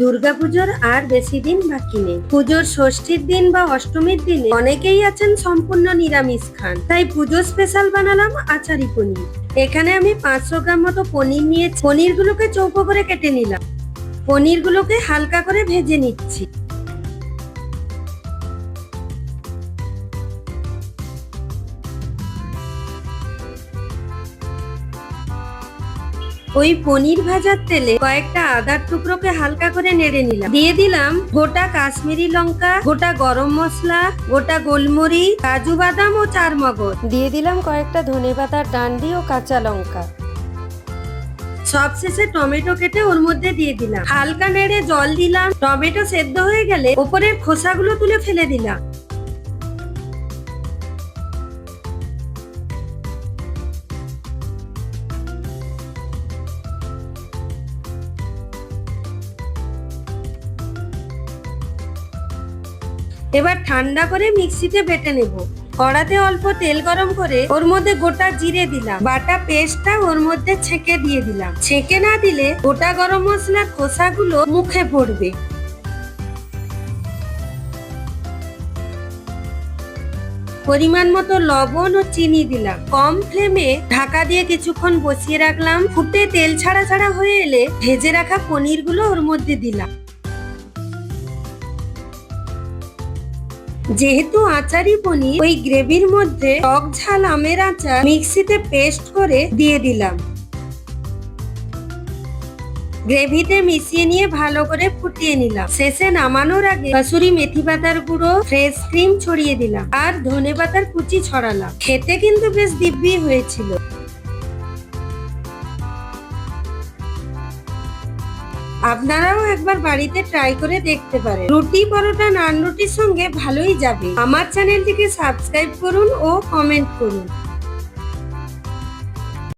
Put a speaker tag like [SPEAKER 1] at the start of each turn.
[SPEAKER 1] দুর্গাপুজোর আর বেশি দিন বাকি নেই। পুজোর ষষ্ঠীর দিন বা অষ্টমীর দিনে অনেকেই আছেন সম্পূর্ণ নিরামিষ খান। তাই পুজো স্পেশাল বানালাম আচারি পনির। এখানে আমি পাঁচশো গ্রাম মতো পনির নিয়েছি। পনিরগুলোকে চৌকো করে কেটে নিলাম। পনিরগুলোকে হালকা করে ভেজে নিচ্ছি। ওই পনির ভাজার তেলে কয়েকটা আদার টুকরোকে হালকা করে নেড়ে নিলাম। দিয়ে দিলাম গোটা কাশ্মীরি লঙ্কা, গোটা গরম মশলা, গোটা গোলমরিচ, কাজু বাদাম ও চার মগজ দিয়ে দিলাম কয়েকটা ধনে পাতার ডান্ডি ও কাঁচা লঙ্কা। সবশেষে টমেটো কেটে ওর মধ্যে দিয়ে দিলাম। হালকা নেড়ে জল দিলাম। টমেটো সেদ্ধ হয়ে গেলে ওপরের খোসাগুলো তুলে ফেলে দিলাম। এবার ঠান্ডা করে মিক্সিতে বেটে নেব। কড়াতে অল্প তেল গরম করে ওর মধ্যে গোটা জিরে দিলাম। বাটা পেস্টটা ওর মধ্যে ছেঁকে দিয়ে দিলাম। ছেঁকে না দিলে গোটা গরম মশলার খোসাগুলো মুখে পড়বে। পরিমাণ মতো লবণ ও চিনি দিলাম। কম ফ্লেমে ঢাকা দিয়ে কিছুক্ষণ বসিয়ে রাখলাম। ফুটে তেল ছাড়া ছাড়া হয়ে এলে ভেজে রাখা পনিরগুলো ওর মধ্যে দিলাম। যেহেতু আচারি পনির, ওই গ্রেভির মধ্যে টক ঝাল, আমের আচার মিক্সিতে পেস্ট করে দিয়ে দিলাম। গ্রেভিতে মিশিয়ে নিয়ে ভালো করে ফুটিয়ে নিলাম। শেষে নামানোর আগে কসুরি মেথি পাতার গুঁড়ো, ফ্রেশ ক্রিম ছড়িয়ে দিলাম। আর ধনে পাতার কুচি ছড়ালাম। খেতে কিন্তু বেশ দিব্যি হয়েছিল। আপনারাও একবার বাড়িতে ট্রাই করে দেখতে পারেন। রুটি পরোটা, নান রুটির সঙ্গে ভালোই যাবে। আমার চ্যানেলটিকে সাবস্ক্রাইব করুন ও কমেন্ট করুন।